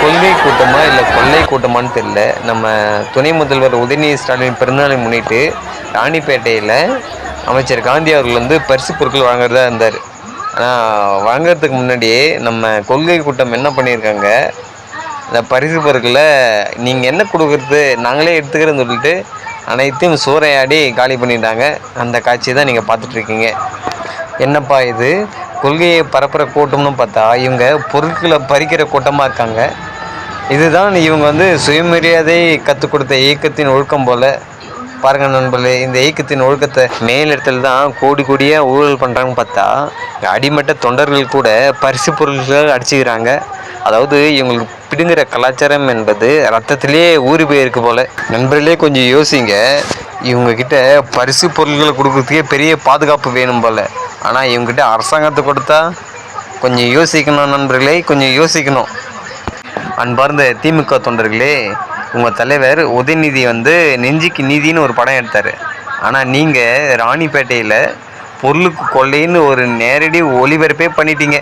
கொள்கை கூட்டமா இல்லை கொள்ளை கூட்டமான்னு தெரியல. நம்ம துணை முதல்வர் உதயநிதி ஸ்டாலின் பிறந்தநாளை முன்னிட்டு ராணிப்பேட்டையில் அமைச்சர் காந்தி அவர்கள் வந்து பரிசு பொருட்கள் வாங்குறதா இருந்தார். ஆனால் வாங்குறதுக்கு முன்னாடியே நம்ம கொள்கை கூட்டம் என்ன பண்ணியிருக்காங்க? இந்த பரிசு பொருட்களை நீங்கள் என்ன கொடுக்குறது? நாங்களே எடுத்துக்கிறேன்னு சொல்லிட்டு அனைத்தையும் சூறையாடி காலி பண்ணிட்டாங்க. அந்த காட்சி தான் நீங்கள் பார்த்துட்ருக்கீங்க என்னப்பா இது? கொள்கையை பரப்புகிற கூட்டம்னு பார்த்தா இவங்க பொருட்களை பறிக்கிற கூட்டமாக இருக்காங்க. இதுதான் இவங்க வந்து சுயமரியாதை கற்றுக் கொடுத்த இயக்கத்தின் ஒழுக்கம் போல். பாருங்க நண்பர்களே இந்த இயக்கத்தின் ஒழுக்கத்தை மேலிடத்தில் தான் கோடி கோடியாக ஊழல் பண்ணுறாங்கன்னு பார்த்தா அடிமட்ட தொண்டர்கள் கூட பரிசு பொருட்கள் அடிச்சுக்கிறாங்க. அதாவது இவங்களுக்கு பிடுங்குற கலாச்சாரம் என்பது ரத்தத்திலேயே ஊறி போயிருக்கு போல். நண்பர்களே கொஞ்சம் யோசிங்க. இவங்கக்கிட்ட பரிசு பொருட்களை கொடுக்குறதுக்கே பெரிய பாதுகாப்பு வேணும் போல். ஆனால் இவங்ககிட்ட அரசாங்கத்தை கொடுத்தா கொஞ்சம் யோசிக்கணும் நண்பர்களே கொஞ்சம் யோசிக்கணும். அன்பார்ந்த திமுக தொண்டர்களே உங்கள் தலைவர் உதயநிதி வந்து நெஞ்சுக்கு நீதினு ஒரு படம் எடுத்தார். ஆனால் நீங்கள் ராணிப்பேட்டையில் பொருளுக்கு கொள்ளைன்னு ஒரு நேரடி ஒளிபரப்பே பண்ணிட்டீங்க.